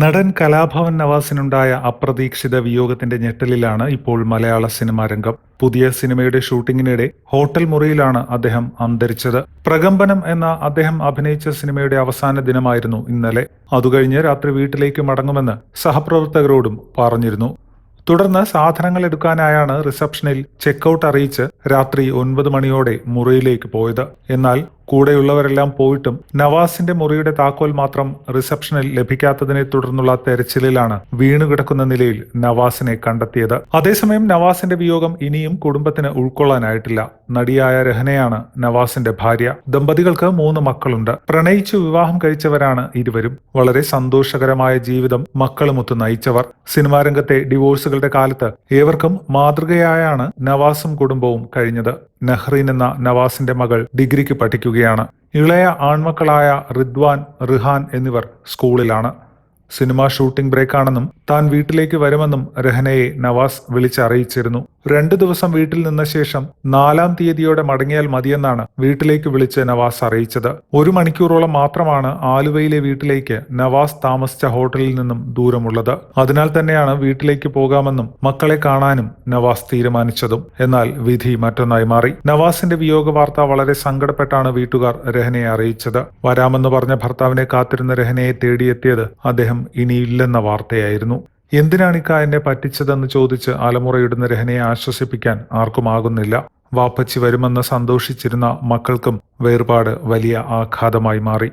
നടൻ കലാഭവൻ നവാസിനുണ്ടായ അപ്രതീക്ഷിത വിയോഗത്തിന്റെ ഞെട്ടലിലാണ് ഇപ്പോൾ മലയാള സിനിമാ രംഗം. പുതിയ സിനിമയുടെ ഷൂട്ടിങ്ങിനിടെ ഹോട്ടൽ മുറിയിലാണ് അദ്ദേഹം അന്തരിച്ചത്. പ്രകമ്പനം എന്ന അദ്ദേഹം അഭിനയിച്ച സിനിമയുടെ അവസാന ദിനമായിരുന്നു ഇന്നലെ. അതുകഴിഞ്ഞ് രാത്രി വീട്ടിലേക്ക് മടങ്ങുമെന്ന് സഹപ്രവർത്തകരോടും പറഞ്ഞിരുന്നു. തുടർന്ന് സാധനങ്ങൾ എടുക്കാനായാണ് റിസപ്ഷനിൽ ചെക്കൗട്ട് അറിയിച്ച് രാത്രി ഒൻപത് മണിയോടെ മുറിയിലേക്ക് പോയത്. എന്നാൽ കൂടെയുള്ളവരെല്ലാം പോയിട്ടും നവാസിന്റെ മുറിയുടെ താക്കോൽ മാത്രം റിസപ്ഷനിൽ ലഭിക്കാത്തതിനെ തുടർന്നുള്ള തെരച്ചിലിലാണ് വീണുകിടക്കുന്ന നിലയിൽ നവാസിനെ കണ്ടെത്തിയത്. അതേസമയം നവാസിന്റെ വിയോഗം ഇനിയും കുടുംബത്തിന് ഉൾക്കൊള്ളാനായിട്ടില്ല. നടിയായ രഹനയാണ് നവാസിന്റെ ഭാര്യ. ദമ്പതികൾക്ക് മൂന്ന് മക്കളുണ്ട്. പ്രണയിച്ചു വിവാഹം കഴിച്ചവരാണ് ഇരുവരും. വളരെ സന്തോഷകരമായ ജീവിതം മക്കളുമൊത്ത് നയിച്ചവർ. സിനിമാ രംഗത്തെ ഡിവോഴ്സുകളുടെ കാലത്ത് ഏവർക്കും മാതൃകയായാണ് നവാസും കുടുംബവും കഴിഞ്ഞത്. നഹ്റീൻ എന്ന നവാസിന്റെ മകൾ ഡിഗ്രിക്ക് പഠിക്കുകയാണ് ഇളയ ആൺമക്കളായ റിദ്വാൻ റിഹാൻ എന്നിവർ സ്കൂളിലാണ്. സിനിമ ഷൂട്ടിംഗ് ബ്രേക്കാണെന്നും താൻ വീട്ടിലേക്ക് വരുമെന്നും രഹനയെ നവാസ് വിളിച്ചറിയിച്ചിരുന്നു. രണ്ടു ദിവസം വീട്ടിൽ നിന്ന ശേഷം നാലാം തീയതിയോടെ മടങ്ങിയാൽ മതിയെന്നാണ് വീട്ടിലേക്ക് വിളിച്ച് നവാസ് അറിയിച്ചത്. ഒരു മണിക്കൂറോളം മാത്രമാണ് ആലുവയിലെ വീട്ടിലേക്ക് നവാസ് താമസിച്ച ഹോട്ടലിൽ നിന്നും ദൂരമുള്ളത്. അതിനാൽ തന്നെയാണ് വീട്ടിലേക്ക് പോകാമെന്നും മക്കളെ കാണാനും നവാസ് തീരുമാനിച്ചതും. എന്നാൽ വിധി മറ്റൊന്നായി മാറി. നവാസിന്റെ വിയോഗ വാർത്ത വളരെ സങ്കടപ്പെട്ടാണ് വീട്ടുകാർ രഹനയെ അറിയിച്ചത്. വരാമെന്ന് പറഞ്ഞ ഭർത്താവിനെ കാത്തിരുന്ന രഹനയെ തേടിയെത്തിയത് അദ്ദേഹം ഇനിയില്ലെന്ന വാർത്തയായിരുന്നു. എന്തിനാണിക്ക എന്നെ പറ്റിച്ചതെന്ന് ചോദിച്ച് അലമുറയിടുന്ന രഹനയെ ആശ്വസിപ്പിക്കാൻ ആർക്കുമാകുന്നില്ല വാപ്പച്ചി വരുമെന്ന് സന്തോഷിച്ചിരുന്ന മക്കൾക്കും വേർപാട് വലിയ ആഘാതമായി മാറി.